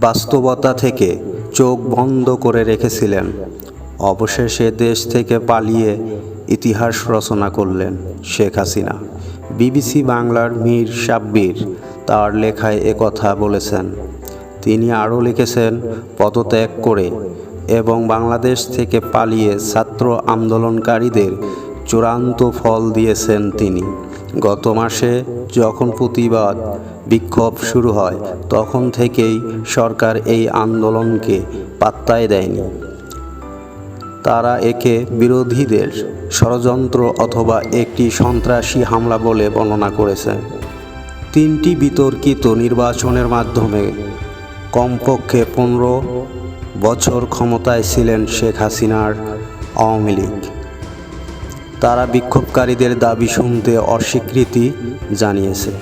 বাস্তবতা থেকে চোখ বন্ধ করে রেখেছিলেন। অবশেষে দেশ থেকে পালিয়ে ইতিহাস রচনা করলেন শেখ হাসিনা। বিবিসি বাংলার মীর সাব্বির তার লেখায় একথা বলেছেন, তিনি আরও লিখেছেন, পদত্যাগ করে এবং বাংলাদেশ থেকে পালিয়ে ছাত্র আন্দোলনকারীদের চূড়ান্ত ফল দিয়েছেন তিনি। গত মাসে যখন প্রতিবাদ, বিক্ষোভ শুরু হয়, তখন থেকেই সরকার এই আন্দোলনকে পাত্তায় দেয়নি। তারা একে বিরোধীদের ষড়যন্ত্র অথবা একটি সন্ত্রাসী হামলা বলে বর্ণনা করেছে। তিনটি বিতর্কিত নির্বাচনের মাধ্যমে কমপক্ষে পনেরো বছর ক্ষমতায় ছিলেন শেখ হাসিনার আওয়ামী লীগ। তারা বিক্ষোভকারীদের দাবি শুনতে অস্বীকৃতি জানিয়েছে।